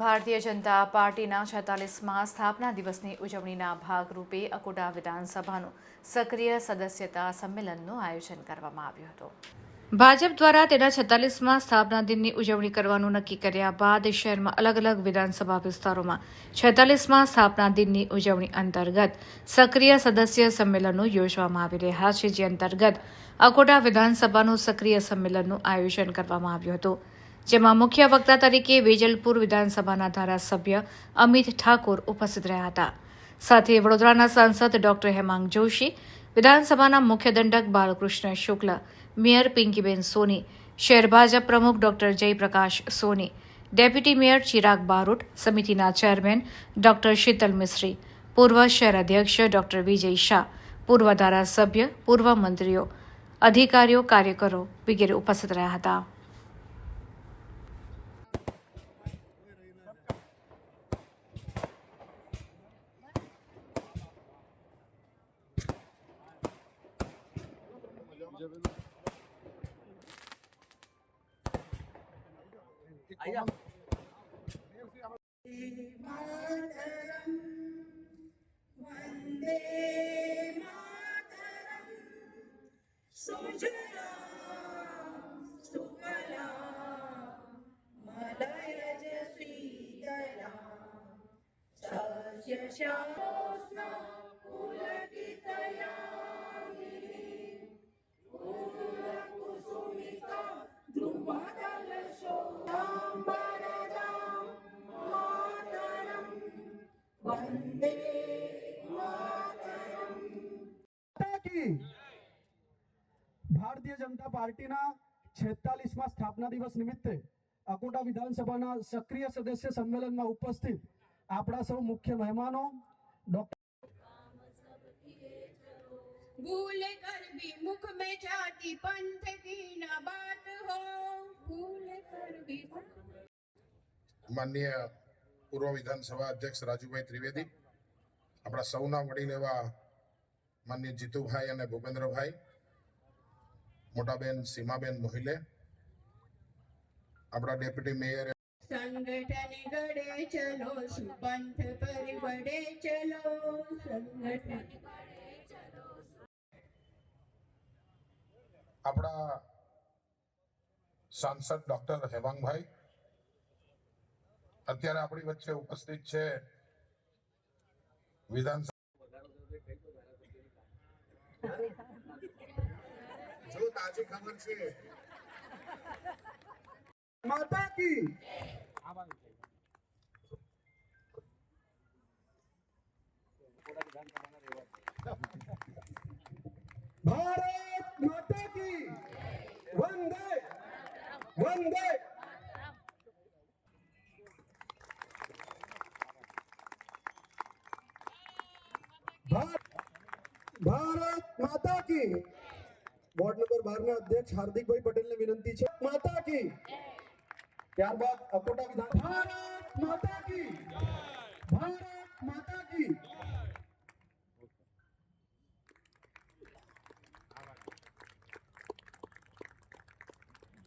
ભારતીય જનતા પાર્ટીના છેતાલીસમાં સ્થાપના દિવસની ઉજવણીના ભાગરૂપે અકોટા વિધાનસભાનું સક્રિય સદસ્યતા સંમેલનનું આયોજન કરવામાં આવ્યું હતું. ભાજપ દ્વારા તેના છેતાલીસમાં સ્થાપના દિનની ઉજવણી કરવાનું નક્કી કર્યા બાદ શહેરમાં અલગ અલગ વિધાનસભા વિસ્તારોમાં છેતાલીસમાં સ્થાપના દિનની ઉજવણી અંતર્ગત સક્રિય સદસ્ય સંમેલનો યોજવામાં આવી રહ્યા છે, જે અંતર્ગત અકોટા વિધાનસભાનું સક્રિય સંમેલનનું આયોજન કરવામાં આવ્યું હતું. જેમાં મુખ્ય વક્તા તરીકે વેજલપુર વિધાનસભાના ધારાસભ્ય અમિત ઠાકોર ઉપસ્થિત રહ્યા હતા. સાથે વડોદરાના સાંસદ ડોક્ટર હેમાંગ જોશી, વિધાનસભાના મુખ્ય દંડક બાલકૃષ્ણ શુક્લ, મેયર પિંકીબેન સોની, શહેર ભાજપ પ્રમુખ doctor Jayprakash Soni, deputy mayor Chirag Barot, સમિતિના ચેરમેન ડોક્ટર શીતલ મિશ્રી, પૂર્વ શહેર અધ્યક્ષ ડોક્ટર વિજય શાહ, પૂર્વ ધારાસભ્ય, પૂર્વ મંત્રીઓ, અધિકારીઓ, કાર્યકરો વગેરે ઉપસ્થિત રહ્યા હતા. ấy không? Shall show us no ભારતીય જનતા પાર્ટીના છેતાલીસમાં સ્થાપના દિવસ નિમિત્તે અકોટા વિધાનસભાના સક્રિય સદસ્ય સંમેલનમાં ઉપસ્થિત આપણા સૌ મુખ્ય મહેમાનો ડોક્ટર ભૂલ કર પૂર્વ વિધાનસભા અધ્યક્ષ રાજુભાઈ ત્રિવેદી આપણા સૌના વડીલ એવા માન્ય જીતુભાઈ અને ભૂપેન્દ્રભાઈ મોટાબેન સીમાબેન મોહિલે આપણા ડેપ્યુટી મેયર સંગઠન ગડે ચલો સુપંથ પરિવડે ચલો સંગઠન આપણા સાંસદ ડોક્ટર હેવાંગભાઈ અત્યારે આપણી વચ્ચે ઉપસ્થિત છે વિધાનસભા. ભારત માતા કી. વંદે. વંદે ભારત ભારત માતા કી. વોર્ડ નંબર બાર ના અધ્યક્ષ હાર્દિકભાઈ પટેલને વિનંતી છે. માતા કી. ત્યારબાદ અકોટા વિધાન ભારત માતા કી. ભારત માતા કી.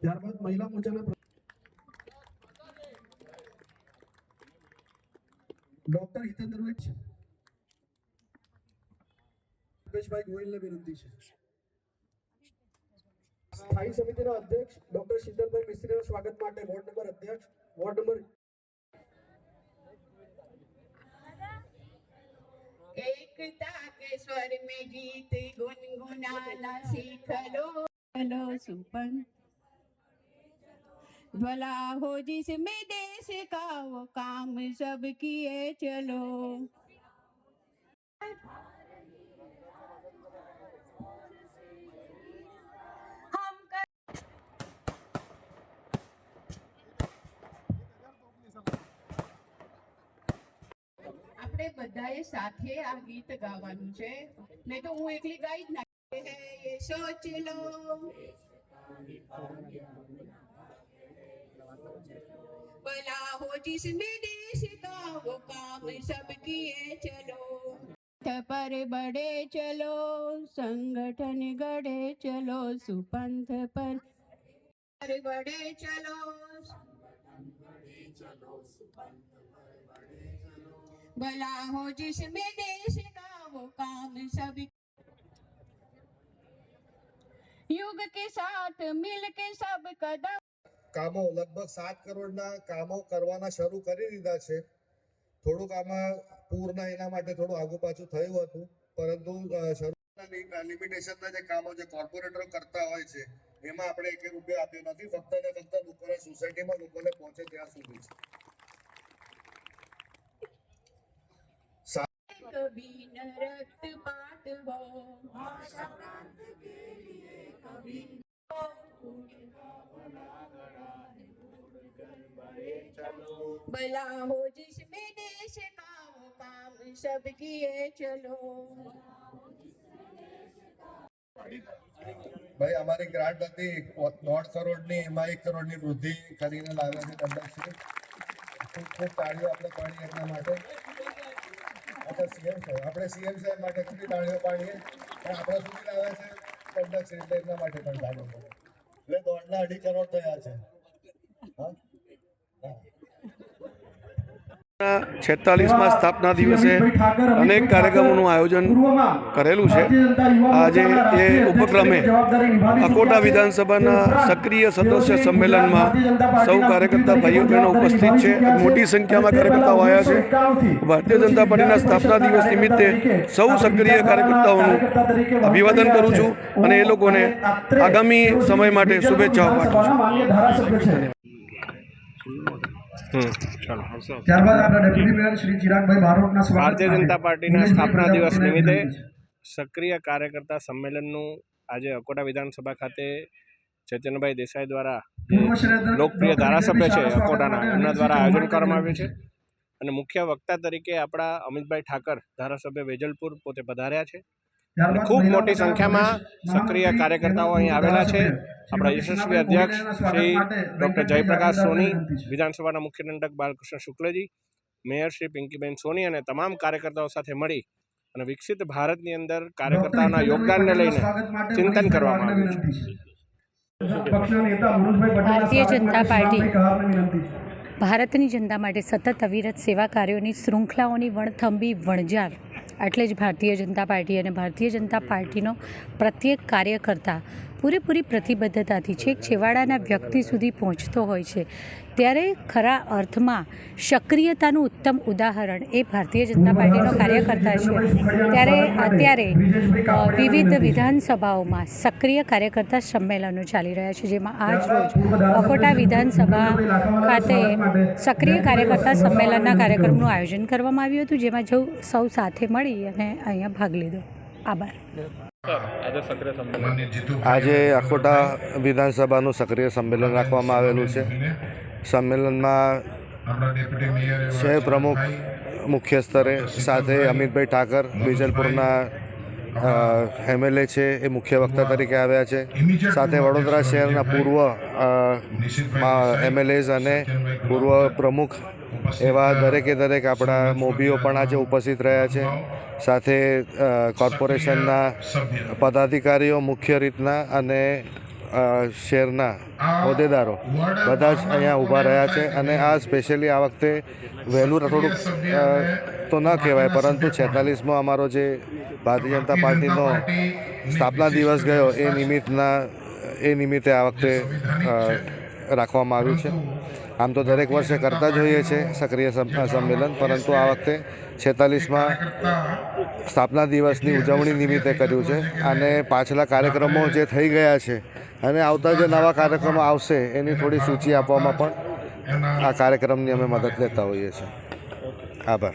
ત્યારબાદ મહિલા મોરચાના ડોક્ટર હિતેન્દ્રભાઈ છે. રૂપેશભાઈ ગોયલને વિનંતી છે સ્થાયી સમિતિના અધ્યક્ષ ડોક્ટર શીતલભાઈ મિસ્ત્રીના સ્વાગત માટે વોર્ડ નંબર અધ્યક્ષ વોર્ડ નંબર एकता के स्वर में गीत गुनगुनाना सीख लो चलो सुपन भला हो जिसमें देश का वो काम सब किए चलो બધાએ સાથે આ ગીત ગાવાનું છે નહીં તો હું એકલી ગાઈ જ ના હે ये सोच लो भला हो जिसमें देश का वो काम सब किए चलो पंथ पर बढ़े चलो संगठन गढ़े चलो सुपंथ पर पर बढ़े चलो भला हो जिसमें देश का वो काम सभी युग के साथ मिल के सब कदम કામો લગભગ સાત કરોડના કામો કરવાના શરૂ કરી દીધા છે થોડુંક આમાં પૂરના એના માટે થોડું આગુ પાછું થયું હતું પરંતુ અ, શરૂઆતના લિમિટેશનના જે કામો જે કોર્પોરેટરો કરતા હોય છે એમાં આપણે એક રૂપિયા આપ્યો નથી ફક્ત ને ફક્ત લોકોને સોસાયટીમાં લોકોને પહોંચે ત્યાં સુધી છે कभी न रक्त पात हो भला हो जिसमें देश का वो काम सब किए चलो ભાઈ અમારી ગ્રાન્ટ હતી દોઢ કરોડની એમાં એક કરોડની વૃદ્ધિ કરીને લાવ્યા છે દંડકશ્રી ખૂબ ખૂબ તાળીઓ આપણે પાડીએ એમના માટે આપણે સીએમ સાહેબ, આપણે સીએમ સાહેબ માટે કેટલી તાળીઓ પાડીએ? પણ આપણા સુધી લાવ્યા છે? કંડક એટલે એમના માટે પણ તાળીઓ. એટલે દોઢના અઢી કરોડ થયા છે. હા? હા. છેતાલીસમાં સ્થાપના દિવસે અનેક કાર્યક્રમોનું આયોજન કરેલું છે. આજે એ ઉપક્રમે અકોટા વિધાનસભાના સક્રિય સદસ્ય સંમેલનમાં સૌ કાર્યકર્તા ભાઈઓ બહેનો ઉપસ્થિત છે. મોટી સંખ્યામાં કાર્યકર્તાઓ આવ્યા છે. ભારતીય જનતા પાર્ટીના સ્થાપના દિવસ નિમિત્તે સૌ સક્રિય કાર્યકર્તાઓનું અભિવાદન કરું છું. અને એ લોકોને આગામી સમય માટે શુભેચ્છાઓ પાઠવું છું. ત્યારબાદ આપણા ડેપ્યુટી મેયર શ્રી ચિરાગભાઈ બારોટના ભારતીય જનતા પાર્ટીના સ્થાપના દિવસ નિમિત્તે સક્રિય કાર્યકર્તા સંમેલનનું આજે અકોટા વિધાનસભા ખાતે ચેતનભાઈ દેસાઈ દ્વારા લોકપ્રિય ધારાસભ્ય છે અકોટાના. એમના દ્વારા આયોજન કરવામાં આવ્યું છે. અને મુખ્ય વક્તા તરીકે આપણા અમિતભાઈ ઠાકર ધારાસભ્ય વેજલપુર પોતે પધાર્યા છે. ખૂબ મોટી સંખ્યામાં સક્રિય કાર્યકર્તાઓ અહીં આવેલા છે. આપણા યશસ્વી અધ્યક્ષ શ્રી ડૉક્ટર જયપ્રકાશ સોની વિધાનસભાના મુખ્ય દંડક બાલકૃષ્ણ શુક્લજી મેયર શ્રી પિંકીબેન સોની અને તમામ કાર્યકર્તાઓ સાથે મળી અને વિકસિત ભારતની અંદર કાર્યકર્તાઓના યોગદાનને લઈને ચિંતન કરવામાં આવ્યું છે. ભારતીય જનતા પાર્ટી. ભારતની જનતા માટે સતત અવિરત સેવા કાર્યોની શૃંખલાઓની વણથંભી વણઝાર. એટલે જ ભારતીય જનતા પાર્ટી અને ભારતીય જનતા પાર્ટીનો પ્રત્યેક કાર્યકર્તા પૂરેપૂરી પ્રતિબદ્ધતાથી છેક છેવાડાના વ્યક્તિ સુધી પહોંચતો હોય છે. ત્યારે ખરા અર્થમાં સક્રિયતાનું ઉત્તમ ઉદાહરણ એ ભારતીય જનતા પાર્ટીનો કાર્યકર્તા છે. ત્યારે અત્યારે વિવિધ વિધાનસભાઓમાં સક્રિય કાર્યકર્તા સંમેલનો ચાલી રહ્યા છે, જેમાં આજ રોજ અકોટા વિધાનસભા ખાતે સક્રિય કાર્યકર્તા સંમેલનના કાર્યક્રમનું આયોજન કરવામાં આવ્યું હતું, જેમાં સૌ સાથે મળી અને અહીંયા ભાગ લીધો. આભાર. આજે અકોટા વિધાનસભાનું સક્રિય સંમેલન રાખવામાં આવેલું છે. સંમેલનમાં શહેર પ્રમુખ મુખ્ય સ્તરે સાથે અમિતભાઈ ઠાકર બીજલપુરના એમએલએ છે એ મુખ્ય વક્તા તરીકે આવ્યા છે. સાથે વડોદરા શહેરના પૂર્વ એમએલએઝ અને પૂર્વ પ્રમુખ એવા દરેકે દરેક આપણા મોભીઓ પણ આજે ઉપસ્થિત રહ્યા છે. સાથે કોર્પોરેશનના પદાધિકારીઓ મુખ્ય રીતના અને શહેરના હોદ્દેદારો બધા જ અહીંયા ઊભા રહ્યા છે અને આ સ્પેશિયલી આ વખતે વહેલું થોડુંક તો ન કહેવાય પરંતુ છેતાલીસમો અમારો જે ભારતીય જનતા પાર્ટીનો સ્થાપના દિવસ ગયો એ નિમિત્તના, એ નિમિત્તે આ વખતે રાખવામાં આવ્યું છે. આમ તો દરેક વર્ષે કરતા જ હોઈએ છીએ સક્રિય સમ- સંમેલન, પરંતુ આ વખતે છેતાલીસમાં સ્થાપના દિવસની ઉજવણી નિમિત્તે કર્યું છે અને પાછલા કાર્યક્રમો જે થઈ ગયા છે અને આવતા જે નવા કાર્યક્રમો આવશે એની થોડી સૂચિ આપવામાં પણ આ કાર્યક્રમની અમે મદદ લેતા હોઈએ છીએ. આભાર.